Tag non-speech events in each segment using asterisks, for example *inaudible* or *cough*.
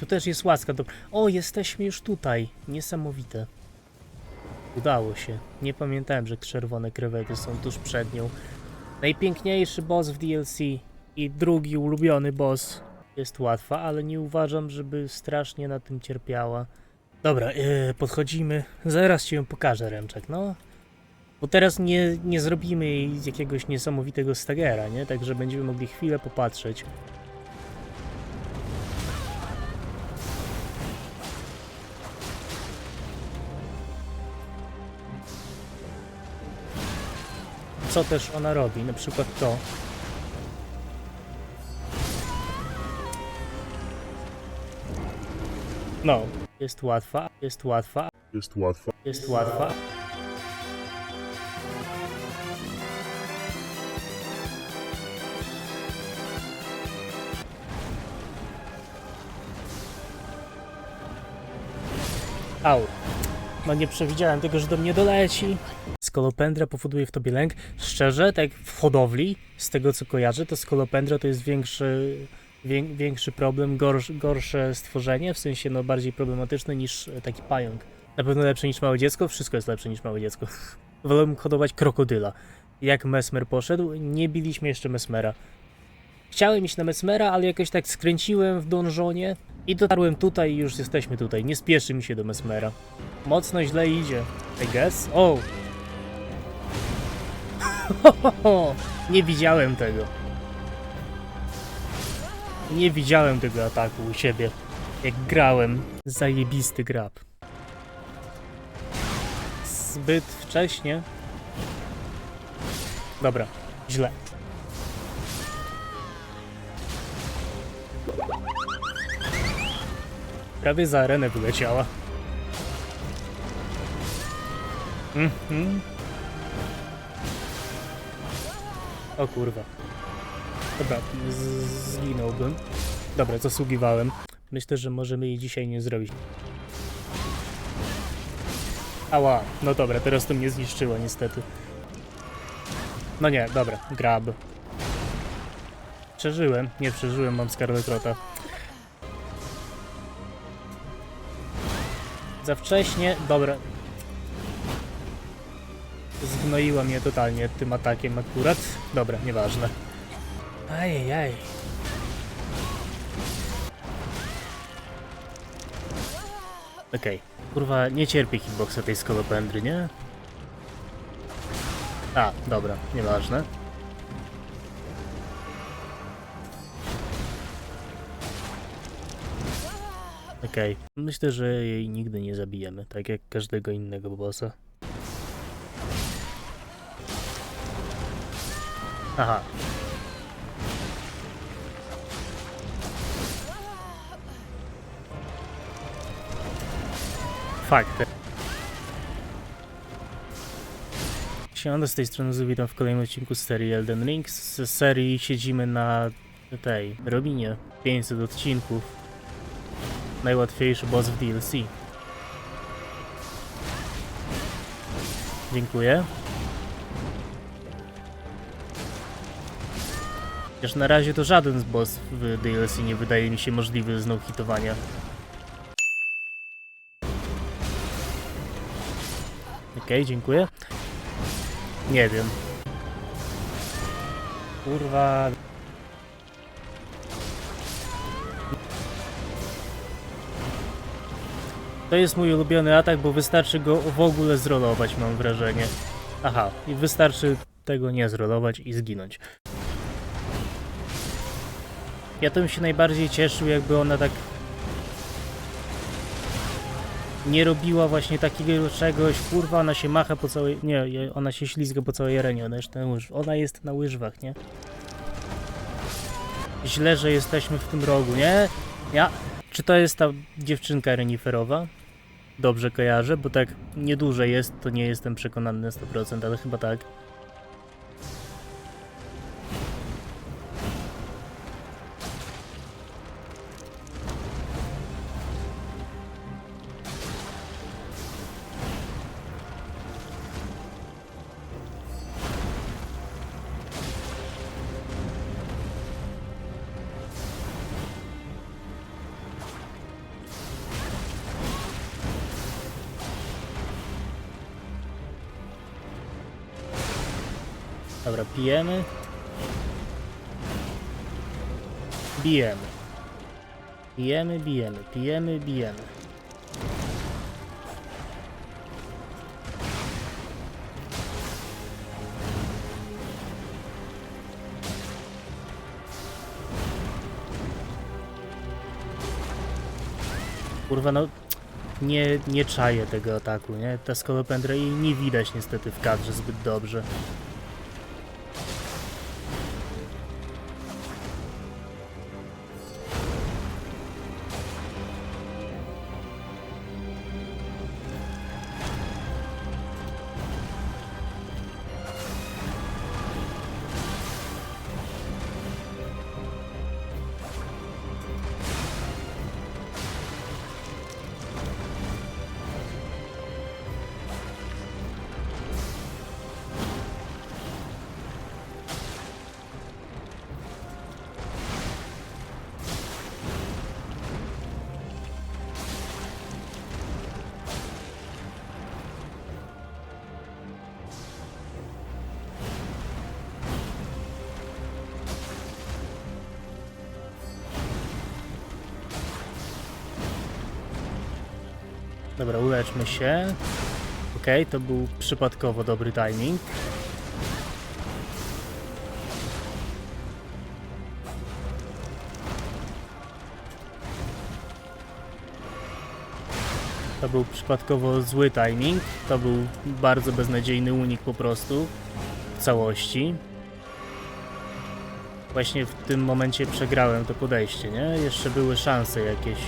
tu też jest łaska. Do... O, jesteśmy już tutaj. Niesamowite. Udało się. Nie pamiętałem, że czerwone krewety są tuż przed nią. Najpiękniejszy boss w DLC i drugi ulubiony boss jest łatwa, ale nie uważam, żeby strasznie na tym cierpiała. Dobra, yy, podchodzimy. Zaraz ci ją pokażę, Remczak, no. Bo teraz nie, nie zrobimy jej jakiegoś niesamowitego stagera, nie? Także będziemy mogli chwilę popatrzeć. Co też ona robi, na przykład to. No, jest łatwa, jest łatwa, Jest łatwa. jest łatwa. Au. No nie przewidziałem tego, że do mnie doleci. Skolopendra powoduje w tobie lęk. Szczerze, tak w hodowli, z tego co kojarzę, to skolopendra to jest większy, wię, większy problem, gorsz, gorsze stworzenie, w sensie no bardziej problematyczne niż taki pająk. Na pewno lepsze niż małe dziecko, wszystko jest lepsze niż małe dziecko. *laughs* Wolałbym hodować krokodyla. Jak Mesmer poszedł, nie biliśmy jeszcze Mesmera. Chciałem iść na Mesmera, ale jakoś tak skręciłem w donżonie i dotarłem tutaj i już jesteśmy tutaj. Nie spieszy mi się do Mesmera. Mocno źle idzie. I guess? O! *laughs* Nie widziałem tego. Nie widziałem tego ataku u siebie. Jak grałem. Zajebisty grab. Zbyt wcześnie. Dobra, źle. Prawie za arenę wyleciała. Mhm. O kurwa. Dobra, zginąłbym. Dobra, zasługiwałem. Myślę, że możemy jej dzisiaj nie zrobić. Ała, no dobra, teraz to mnie zniszczyło niestety. No nie, dobra, grab. Przeżyłem, nie przeżyłem, mam Scarlet Rota. Za wcześnie, dobra. Zgnoiła mnie totalnie tym atakiem akurat. Dobra, nieważne. Ajajaj. Okej. Kurwa, nie cierpię hitboxa tej skolopendry, nie? A, dobra, nieważne. Okej. Myślę, że jej nigdy nie zabijemy, tak jak każdego innego bossa. Aha. Fakt. Siemano, z tej strony witam w kolejnym odcinku z serii Elden Ring. Z serii siedzimy na tej Robinie. 500 odcinków. Najłatwiejszy boss w DLC. Dziękuję. Chociaż na razie to żaden z boss w DLC nie wydaje mi się możliwy znów hitowania. Okej, dziękuję. Nie wiem. Kurwa. To jest mój ulubiony atak, bo wystarczy go w ogóle zrolować, mam wrażenie. Aha, i wystarczy tego nie zrolować i zginąć. Ja to bym się najbardziej cieszył, jakby ona tak nie robiła właśnie takiego czegoś, kurwa, ona się macha po całej, nie, ona się ślizga po całej arenie, ona jest na, łyż... ona jest na łyżwach, nie? Źle, że jesteśmy w tym rogu, nie? Ja, czy to jest ta dziewczynka reniferowa? Dobrze kojarzę, bo tak nieduże jest, to nie jestem przekonany na 100%, ale chyba tak. Dobra, pijemy. Bijemy. Bijemy, bijemy, pijemy, bijemy. Kurwa, no nie, nie czaję tego ataku, nie? Ta skolopendra i nie widać niestety w kadrze zbyt dobrze. Dobra, uleczmy się. Okej, to był przypadkowo dobry timing. To był przypadkowo zły timing. To był bardzo beznadziejny unik po prostu w całości. Właśnie w tym momencie przegrałem to podejście, nie? Jeszcze były szanse jakieś.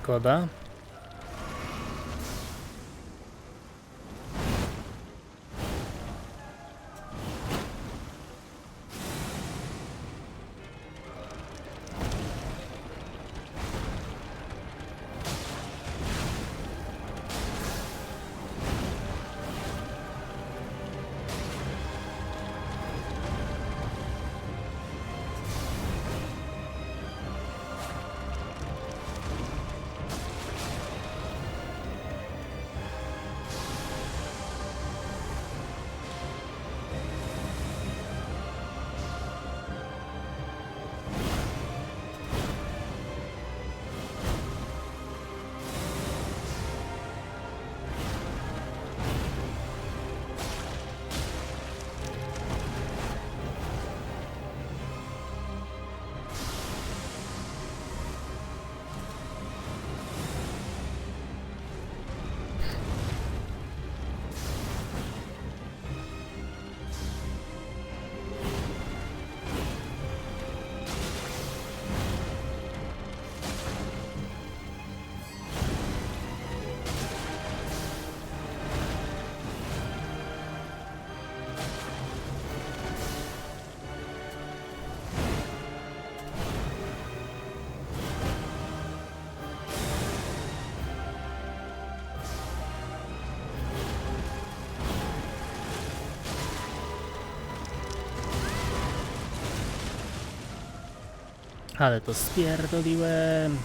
Szkoda. Ale to spierdoliłem.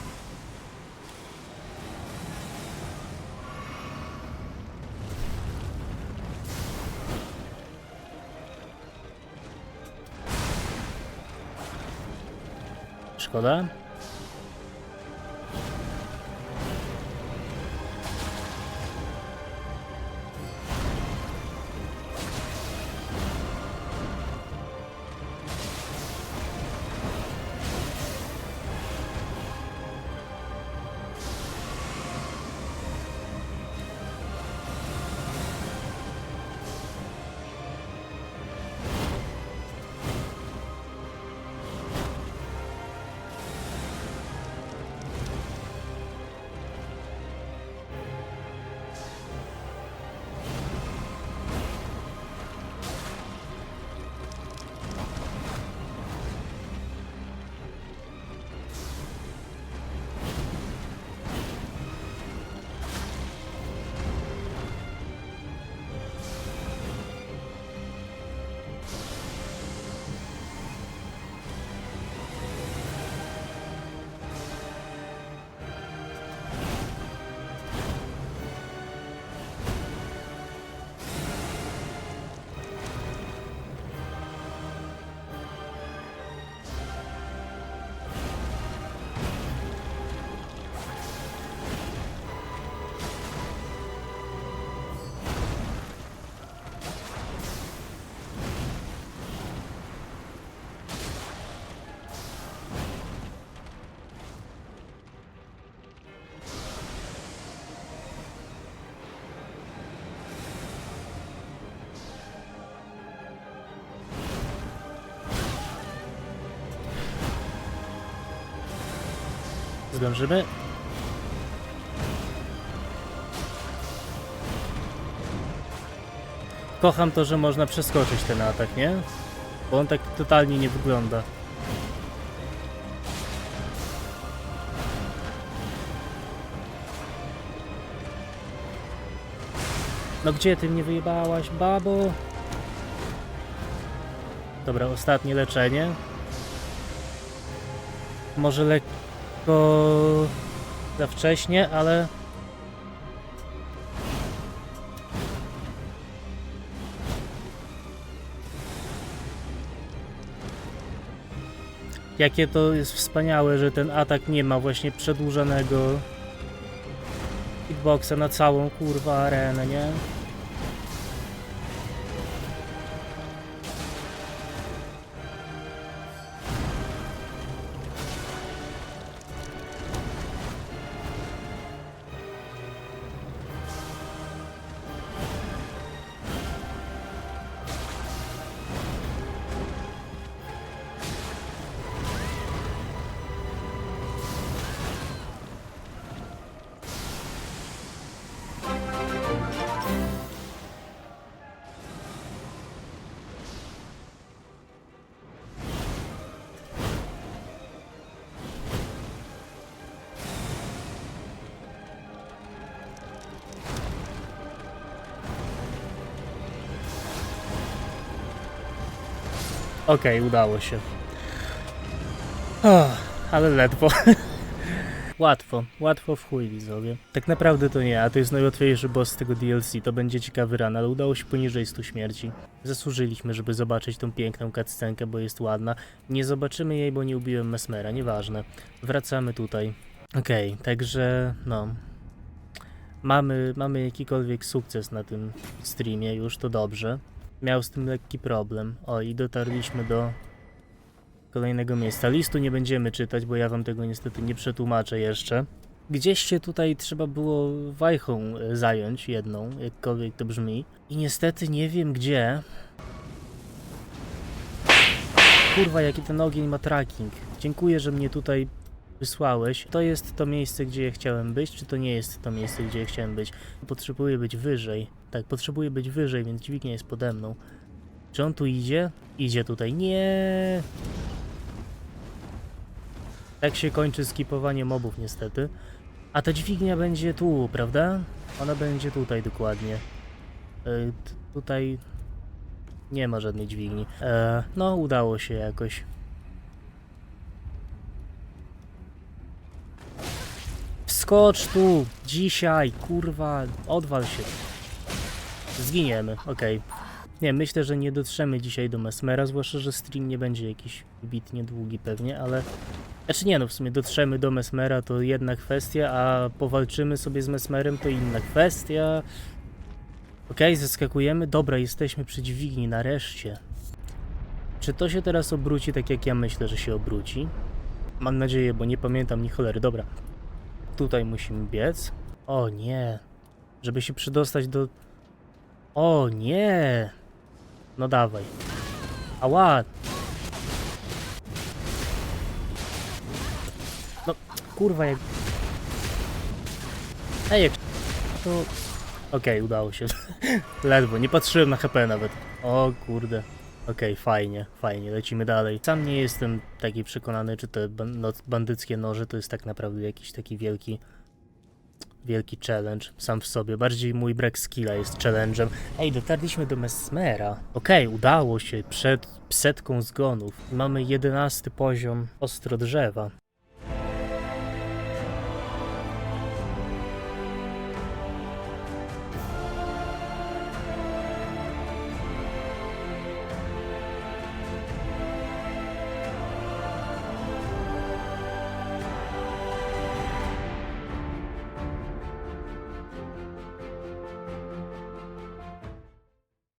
Szkoda. Zdążymy? Kocham to, że można przeskoczyć ten atak, nie? Bo on tak totalnie nie wygląda. No gdzie ty mnie wyjebałaś, babo? Dobra, ostatnie leczenie. Może lekko za wcześnie, ale jakie to jest wspaniałe, że ten atak nie ma właśnie przedłużonego hitboxa na całą kurwa arenę, nie? Okej, udało się. Oh, ale ledwo. *laughs* łatwo, łatwo w chuj widzowie. Tak naprawdę to nie, a to jest najłatwiejszy boss z tego DLC, to będzie ciekawy ran, ale udało się poniżej 100 śmierci. Zasłużyliśmy, żeby zobaczyć tą piękną cutscenkę, bo jest ładna. Nie zobaczymy jej, bo nie ubiłem Mesmera, nieważne. Wracamy tutaj. Okej, także no... Mamy, mamy jakikolwiek sukces na tym streamie już, to dobrze miał z tym lekki problem. O, i dotarliśmy do kolejnego miejsca. Listu nie będziemy czytać, bo ja wam tego niestety nie przetłumaczę jeszcze. Gdzieś się tutaj trzeba było wajchą e, zająć jedną, jakkolwiek to brzmi. I niestety nie wiem gdzie. Kurwa, jaki ten ogień ma tracking. Dziękuję, że mnie tutaj wysłałeś. To jest to miejsce, gdzie ja chciałem być, czy to nie jest to miejsce, gdzie ja chciałem być? Potrzebuję być wyżej. Tak, potrzebuję być wyżej, więc dźwignia jest pode mną. Czy on tu idzie? Idzie tutaj. Nie. Tak się kończy skipowanie mobów niestety. A ta dźwignia będzie tu, prawda? Ona będzie tutaj dokładnie. T- tutaj nie ma żadnej dźwigni. E, no, udało się jakoś. skocz tu! Dzisiaj, kurwa, odwal się. Zginiemy, okej. Nie, myślę, że nie dotrzemy dzisiaj do Mesmera, zwłaszcza, że stream nie będzie jakiś wybitnie długi pewnie, ale... Znaczy nie no, w sumie dotrzemy do Mesmera to jedna kwestia, a powalczymy sobie z Mesmerem to inna kwestia. Okej, zeskakujemy. Dobra, jesteśmy przy dźwigni, nareszcie. Czy to się teraz obróci tak jak ja myślę, że się obróci? Mam nadzieję, bo nie pamiętam ni cholery. Dobra. Tutaj musimy biec. O nie. Żeby się przydostać do... O nie. No dawaj. Ała. No, kurwa jak... Ej, jak... To... Okej, udało się. *laughs* Ledwo, nie patrzyłem na HP nawet. O kurde. Okej, fajnie, fajnie, lecimy dalej. Sam nie jestem taki przekonany, czy te no, bandyckie noże to jest tak naprawdę jakiś taki wielki, wielki challenge sam w sobie. Bardziej mój brak skilla jest challenge'em. Ej, dotarliśmy do Mesmera. Okej, udało się przed setką zgonów. Mamy jedenasty poziom ostro drzewa.